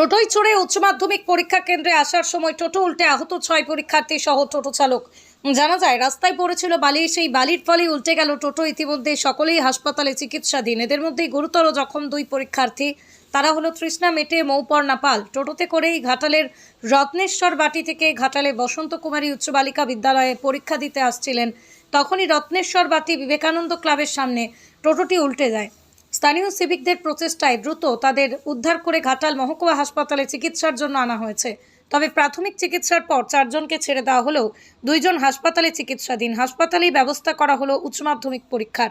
টোটোয় চড়ে উচ্চ মাধ্যমিক পরীক্ষা কেন্দ্রে আসার সময় টোটো উল্টে আহত ছয় পরীক্ষার্থী সহ টোটো চালক। জানা যায়, রাস্তায় পড়েছিল বালি, সেই বালির ফলে উল্টে গেল টোটো। ইতিমধ্যে সকলেই হাসপাতালে চিকিৎসাধীন। এদের মধ্যেই গুরুতর জখম দুই পরীক্ষার্থী। তারা হলো তৃষ্ণা মেটে, মৌপর্ণা পাল। টোটোতে করেই ঘাটালের রত্নেশ্বর বাটি থেকে ঘাটালে বসন্ত কুমারী উচ্চ বালিকা বিদ্যালয়ে পরীক্ষা দিতে আসছিলেন। তখনই রত্নেশ্বর বাটি বিবেকানন্দ ক্লাবের সামনে টোটোটি উল্টে যায়। স্থানীয় সিভিকদের প্রচেষ্টায় দ্রুত তাদের উদ্ধার করে ঘাটাল মহকুমা হাসপাতালে চিকিৎসার জন্য আনা হয়েছে। তবে প্রাথমিক চিকিৎসার পর চারজনকে ছেড়ে দেওয়া হলেও দুইজন হাসপাতালে চিকিৎসাধীন। হাসপাতালেই ব্যবস্থা করা হলো উচ্চ মাধ্যমিক পরীক্ষার।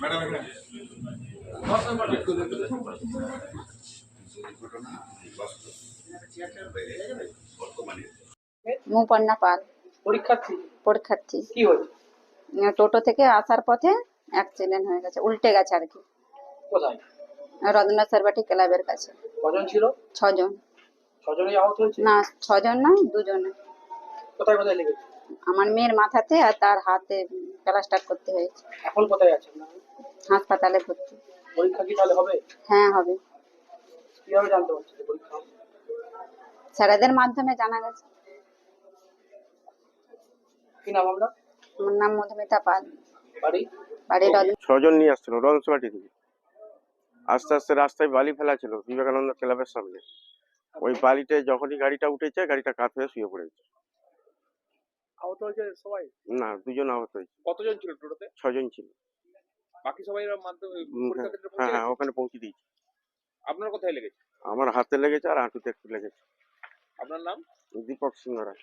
ম্যাডাম এখানে মুপন্না পাল। পরীক্ষার্থী? পরীক্ষার্থী। কি হয়েছে টোটো থেকে আসার পথে অ্যাক্সিডেন্ট হয়ে গেছে উল্টে গেছে আর কি। কোথায়? বাটি ক্লাবের কাছে। কজন ছিল? ছজন। ছজনই আহত হয়েছে? না ছজন না দুজনে। কোথায় কোথায় লেগেছে? আমার মেয়ের মাথাতে আর তার হাতে প্লাস্টার করতে হয়েছে। এখন কোথায় আছেন? হাসপাতালে ভর্তি। পরীক্ষা কি তাহলে হবে? হ্যাঁ হবে। কীভাবে জানতে পারছি পরীক্ষা? স্যারেদের মাধ্যমে জানা গেছে। কি নাম আমরা আমার নাম মধুমিতা পাল। বাড়ি? বাড়ি রত্ন ছজন নিয়ে আসছিল রনসবাটি থেকে। আস্তে আস্তে রাস্তায় বালি ফেলা ছিল বিবেকানন্দ ক্লাবের সামনে। ওই বালিতে যখনই গাড়িটা উঠেছে গাড়িটা কাত হয়ে শুয়ে পড়েছে। আহত হয়েছে সবাই? না দুজন আহত হয়েছে। কতজন ছিল টোটোতে? ছজন ছিল। বাকি সবাই মাধ্যমে হ্যাঁ হ্যাঁ ওখানে পৌঁছে দিয়েছি। আপনার কোথায় লেগেছে? আমার হাতে লেগেছে আর হাঁটুতে একটু লেগেছে। আপনার নাম? দীপক সিংহ রায়